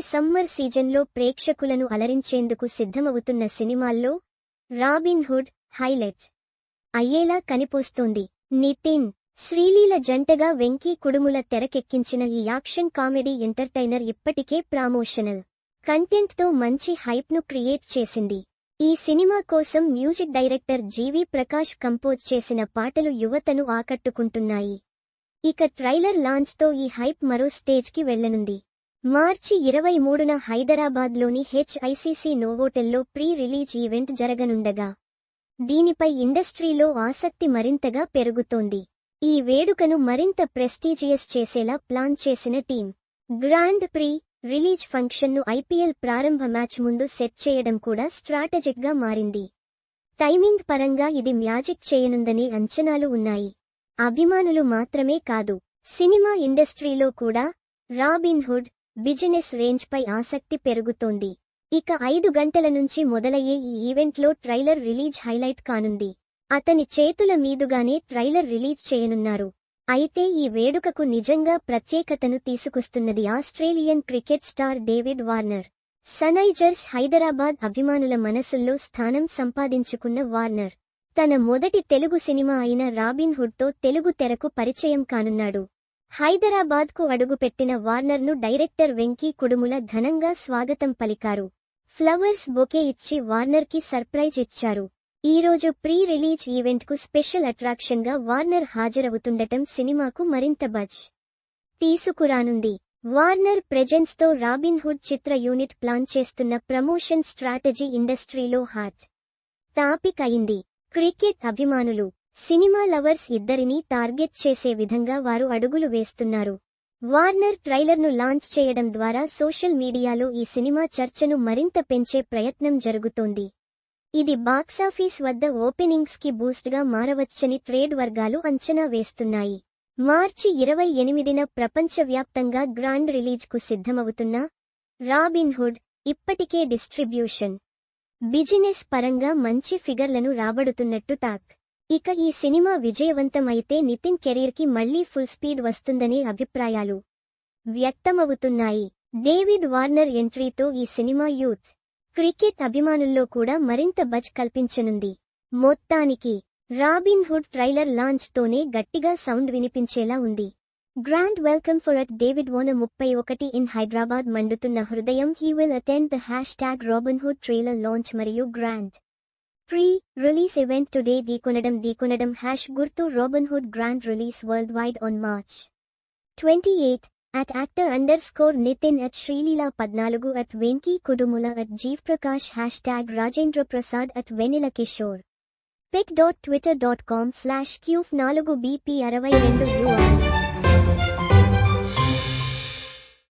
Summer సీజన్లో ప్రేక్షకులను అలరించేందుకు సిద్ధమవుతున్న సినిమాల్లో రాబిన్ హుడ్ హైలైట్ అయ్యేలా కనిపోస్తోంది. నితిన్ శ్రీలీల జంటగా వెంకీ కుడుముల తెరకెక్కించిన ఈ యాక్షన్ కామెడీ ఎంటర్టైనర్ ఇప్పటికే ప్రామోషనల్ కంటెంట్తో మంచి హైప్ను క్రియేట్ చేసింది. ఈ సినిమా కోసం music director G V Prakash compose చేసిన పాటలు యువతను ఆకట్టుకుంటున్నాయి. ఇక ట్రైలర్ లాంచ్తో ఈ హైప్ మరో స్టేజ్కి వెళ్ళనుంది మార్చి ఇరవై మూడున హైదరాబాద్లోని హెచ్ఐసిసి నోవోటెల్లో ప్రీ రిలీజ్ ఈవెంట్ జరగనుండగా దీనిపై ఇండస్ట్రీలో ఆసక్తి మరింతగా పెరుగుతోంది. ఈ వేడుకను మరింత ప్రెస్టీజియస్ చేసేలా ప్లాన్ చేసిన టీం గ్రాండ్ ప్రీ రిలీజ్ ఫంక్షన్ను ఐపీఎల్ ప్రారంభ మ్యాచ్ ముందు సెట్ చేయడం కూడా స్ట్రాటజిక్గా మారింది. టైమింగ్ పరంగా ఇది మ్యాజిక్ చేయనుందని అంచనాలు ఉన్నాయి. అభిమానులు మాత్రమే కాదు సినిమా ఇండస్ట్రీలో కూడా రాబిన్ హుడ్ బిజినెస్ రేంజ్పై ఆసక్తి పెరుగుతోంది. ఇక ఐదు గంటల నుంచి మొదలయ్యే ఈ ఈవెంట్లో ట్రైలర్ రిలీజ్ హైలైట్ కానుంది. అతని చేతుల మీదుగానే ట్రైలర్ రిలీజ్ చేయనున్నారు. అయితే ఈ వేడుకకు నిజంగా ప్రత్యేకతను తీసుకొస్తున్నది Australian cricket star David Warner. Sunrisers Hyderabad అభిమానుల మనసుల్లో స్థానం సంపాదించుకున్న వార్నర్. తన మొదటి తెలుగు సినిమా అయిన రాబిన్ హుడ్తో తెలుగు తెరకు పరిచయం కానున్నాడు. హైదరాబాద్కు అడుగుపెట్టిన వార్నర్ను డైరెక్టర్ వెంకీ కుడుముల ఘనంగా స్వాగతం పలికారు. ఫ్లవర్స్ బొకే ఇచ్చి వార్నర్కి సర్ప్రైజ్ ఇచ్చారు. ఈరోజు ప్రీ రిలీజ్ ఈవెంట్కు స్పెషల్ అట్రాక్షన్గా వార్నర్ హాజరవుతుండటం సినిమాకు మరింత బజ్ తీసుకురానుంది. వార్నర్ ప్రెజెన్స్తో రాబిన్ హుడ్ చిత్ర యూనిట్ ప్లాన్ చేస్తున్న ప్రమోషన్ స్ట్రాటజీ ఇండస్ట్రీలో హాట్ టాపిక్ అయింది. క్రికెట్ అభిమానులు సినిమా లవర్స్ ఇద్దరినీ టార్గెట్ చేసే విధంగా వారు అడుగులు వేస్తున్నారు. వార్నర్ ట్రైలర్ను లాంచ్ చేయడం ద్వారా సోషల్ మీడియాలో ఈ సినిమా చర్చను మరింత పెంచే ప్రయత్నం జరుగుతోంది. ఇది బాక్సాఫీస్ వద్ద ఓపెనింగ్స్కి బూస్ట్గా మారవచ్చని ట్రేడ్ వర్గాలు అంచనా వేస్తున్నాయి. మార్చి ఇరవై ఎనిమిదిన ప్రపంచవ్యాప్తంగా గ్రాండ్ రిలీజ్కు సిద్ధమవుతున్న రాబిన్ హుడ్ ఇప్పటికే డిస్ట్రిబ్యూషన్ బిజినెస్ పరంగా మంచి ఫిగర్లను రాబడుతున్నట్టు టాక్. ఇక ఈ సినిమా విజయవంతం అయితే నితిన్ కెరీర్కి మళ్ళీ ఫుల్ స్పీడ్ వస్తుందనే అభిప్రాయాలు వ్యక్తమవుతున్నాయి. డేవిడ్ వార్నర్ ఎంట్రీతో ఈ సినిమా యూత్ క్రికెట్ అభిమానుల్లో కూడా మరింత బజ్ కల్పించనుంది. మొత్తానికి రాబిన్ హుడ్ ట్రైలర్ లాంచ్ తోనే గట్టిగా సౌండ్ వినిపించేలా ఉంది. Grand welcome for at David వోన ముప్పై ఒకటి ఇన్ హైదరాబాద్ మండుతున్న హృదయం he will attend the hashtag Robin Hood trailer launch మరియు grand Pre-release event today Deconadam Deconadam hash Gurtu Robinhood Grand Release Worldwide on March twenty-eighth at actor underscore Nitin at Srilila Padnalugu at Venki Kudumula at Jeev Prakash hashtag Rajendra Prasad at Venila Kishore. pic.twitter.com slash qf4bp62 URL